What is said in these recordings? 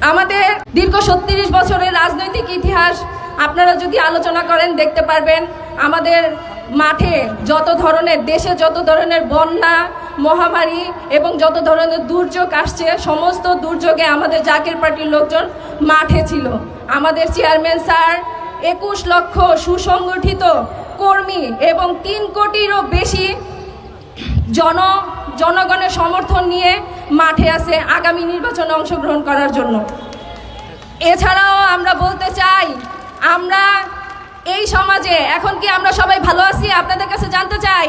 আমাদের দীর্ঘ ছত্রিশ বছরের রাজনৈতিক ইতিহাস আপনারা যদি আলোচনা করেন, দেখতে পারবেন আমাদের মাঠে যত ধরনের, দেশে যত ধরনের বন্যা, মহামারী এবং যত ধরনের দুর্যোগ আসছে, সমস্ত দুর্যোগে আমাদের জাকের পার্টির লোকজন মাঠে ছিল। আমাদের চেয়ারম্যান স্যার, একুশ লক্ষ সুসংগঠিত কর্মী এবং তিন কোটিরও বেশি জন জনগণের সমর্থন নিয়ে মাঠে আছে আগামী নির্বাচনে অংশগ্রহণ করার জন্য। এছাড়াও আমরা বলতে চাই, আমরা এই সমাজে, এখন কি আমরা সবাই ভালো আছি? আপনাদের কাছে জানতে চাই,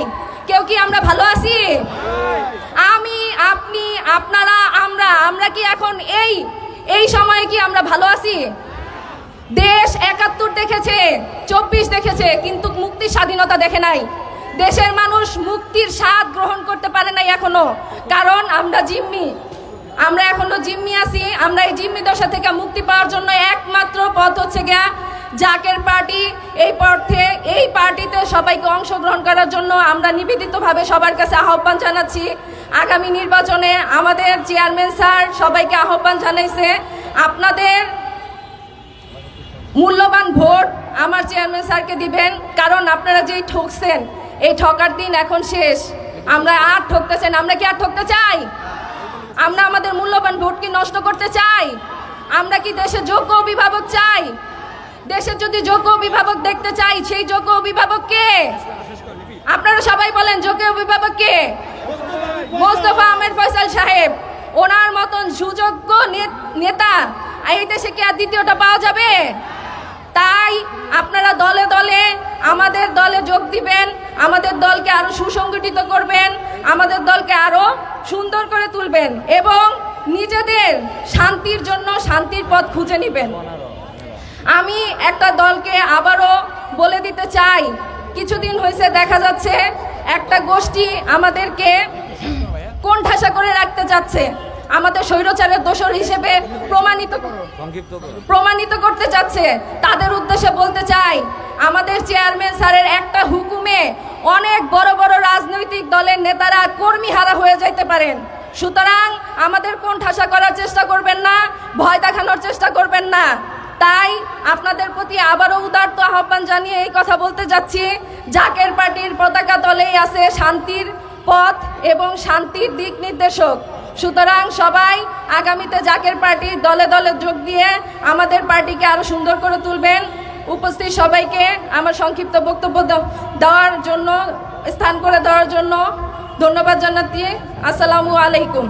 কেউ কি আমরা ভালো আছি? আমি, আপনি, আপনারা, আমরা আমরা কি এখন এই এই সময়ে কি আমরা ভালো আছি? দেশ একাত্তর দেখেছে, চব্বিশ দেখেছে, কিন্তু মুক্তির স্বাধীনতা দেখে নাই। দেশের মানুষ মুক্তির স্বাদ গ্রহণ করতে পারে নাই এখনও। কারণ আমরা জিম্মি। আমরা এখনও জিম্মি আছি। আমরা এই জিম্মি দশা থেকে মুক্তি পাওয়ার জন্য একমাত্র পথ হচ্ছে গিয়া জাকের পার্টি। এই পথে, এই পার্টিতে সবাইকে অংশগ্রহণ করার জন্য আমরা নিবেদিতভাবে সবার কাছে আহ্বান জানাচ্ছি। আগামী নির্বাচনে আমাদের চেয়ারম্যান স্যার সবাইকে আহ্বান জানাইছে, আপনাদের মূল্যবান ভোট আমার চেয়ারম্যান স্যারকে দিবেন। কারণ আপনারা যেই ঠকছেন এই ঠকার দিন এখন শেষ। আমরা আর ঠকতেছেন আমরা কি আর ঠকতে চাই? আমরা আমাদের মূল্যবান ভোট কি নষ্ট করতে চাই? আমরা কি দেশে যোগ্য অভিভাবক চাই? দেশের যদি যোগ্য অভিভাবক দেখতে চাই, সেই যোগ্য অভিভাবক কে? আপনারা সবাই বলেন, যোগ্য অভিভাবক কে? মোস্তফা আহমেদ ফয়সাল সাহেব, ওনার মতন সুযোগ্য নেতা এই দেশে কি আর দ্বিতীয়টা পাওয়া যাবে? তাই আপনারা দলে দলে আমাদের যোগ দিবেন আমাদের দলকে আরও সুসংগঠিত করবেন আমাদের দলকে আরও সুন্দর করে তুলবেন এবং নিজেদের শান্তির জন্য শান্তির পথ খুঁজে নেবেন। আমি একটা দলকে আবারও বলে দিতে চাই কিছুদিন হয়েছে দেখা যাচ্ছে একটা গোষ্ঠী আমাদেরকে কোণঠাসা করে রাখতে চাচ্ছে আমাদের স্বৈরচারের দোষর হিসেবে প্রমাণিত প্রমাণিত করতে চাচ্ছে তাদের উদ্দেশ্যে বলতে চাই আমাদের চেয়ারম্যান স্যারের একটা হুকুমে অনেক বড় বড় রাজনৈতিক দলের নেতারা কর্মী হারা হয়ে যাইতে পারেন। সুতরাং আমাদের কোন ঠাসা করার চেষ্টা করবেন না, ভয় দেখানোর চেষ্টা করবেন না। তাই আপনাদের প্রতি আবারও উদার্ত আহ্বান জানিয়ে এই কথা বলতে যাচ্ছি। জাকের পার্টির পতাকা তলেই আছে শান্তির পথ এবং শান্তির দিক নির্দেশক। সুতরাং সবাই আগামীতে জাকের পার্টির দলে দলে যোগ দিয়ে আমাদের পার্টিকে আরও সুন্দর করে তুলবেন। উপস্থিত সবাইকে আমার সংক্ষিপ্ত বক্তব্য দেওয়ার জন্য, স্থান করে দেওয়ার জন্য ধন্যবাদ জানাতে। আসসালামু আলাইকুম।